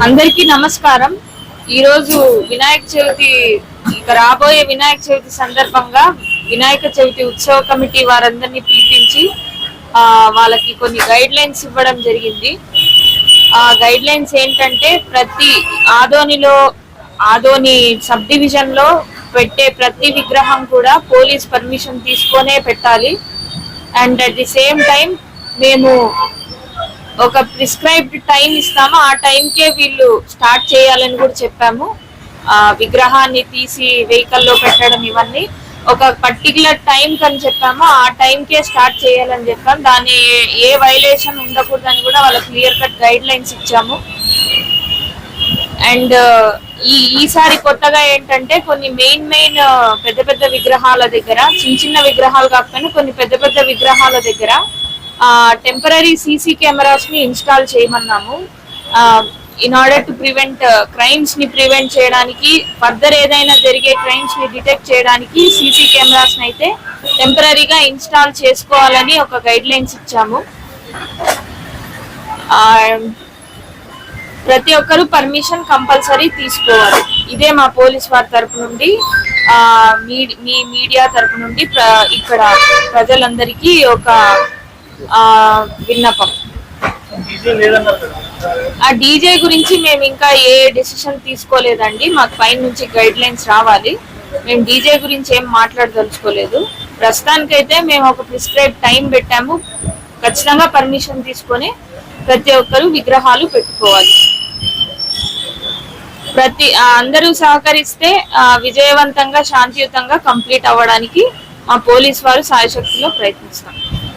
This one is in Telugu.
అందరికీ నమస్కారం. ఈరోజు వినాయక చవితి ఇక రాబోయే వినాయక చవితి సందర్భంగా వినాయక చవితి ఉత్సవ కమిటీ వారందరినీ పిలిపించి ఆ, వాళ్ళకి కొన్ని గైడ్ లైన్స్ ఇవ్వడం జరిగింది. ఆ గైడ్ లైన్స్ ఏంటంటే ప్రతి ఆదోనిలో ఆదోని సబ్ డివిజన్లో పెట్టే ప్రతి విగ్రహం కూడా పోలీస్ పర్మిషన్ తీసుకొనే పెట్టాలి. And at the same time మేము ఒక ప్రిస్క్రైబ్డ్ టైం ఇస్తాము. ఆ టైంకే వీళ్ళు స్టార్ట్ చేయాలని కూడా చెప్పాము. విగ్రహాన్ని తీసి వెహికల్లో పెట్టడం ఇవన్నీ. ఒక పర్టికులర్ టైం కని చెప్పాము. ఆ టైంకే స్టార్ట్ చేయాలని చెప్పాం. దాని ఏ- ఏ వైలేషన్ ఉండకూడదని కూడా వాళ్ళ క్లియర్ కట్ గైడ్ లైన్స్ ఇచ్చాము అండ్ ఈ ఈసారి కొత్తగా ఏంటంటే కొన్ని మెయిన్ మెయిన్ పెద్ద పెద్ద విగ్రహాల దగ్గర చిన్న చిన్న విగ్రహాలు కాకపోయినా కొన్ని పెద్ద పెద్ద విగ్రహాల దగ్గర టెంపరీ సీసీ కెమెరాస్ని ఇన్స్టాల్ చేయమన్నాము. ఇన్ ఆర్డర్ టు ప్రివెంట్ క్రైమ్స్ని ప్రివెంట్ చేయడానికి ఫర్దర్ ఏదైనా జరిగే క్రైమ్స్ని డిటెక్ట్ చేయడానికి సీసీ కెమెరాస్ అయితే టెంపరీగా ఇన్స్టాల్ చేసుకోవాలని ఒక గైడ్ లైన్స్ ఇచ్చాము ప్రతి ఒక్కరు పర్మిషన్ కంపల్సరీ తీసుకోవాలి. ఇదే మా పోలీస్ వారి తరపు నుండి మీ- మీడియా తరపు నుండి ఇక్కడ ప్రజలందరికీ ఒక విన్నపం. ఆ డీజే గురించి మేము ఇంకా ఏ డిసిషన్ తీసుకోలేదండి. మాకు పైన నుంచి గైడ్ లైన్స్ రావాలి. మేము డీజే గురించి ఏం మాట్లాడదలుచుకోలేదు. ప్రస్తుతానికైతే మేము ఒక ప్రిస్క్రైబ్ టైం పెట్టాము. ఖచ్చితంగా పర్మిషన్ తీసుకొని ప్రతి ఒక్కరు విగ్రహాలు పెట్టుకోవాలి. ప్రతి అందరూ సహకరిస్తే విజయవంతంగా శాంతియుతంగా కంప్లీట్ అవ్వడానికి మా పోలీస్ వారు సాయశక్తిలో ప్రయత్నిస్తాం.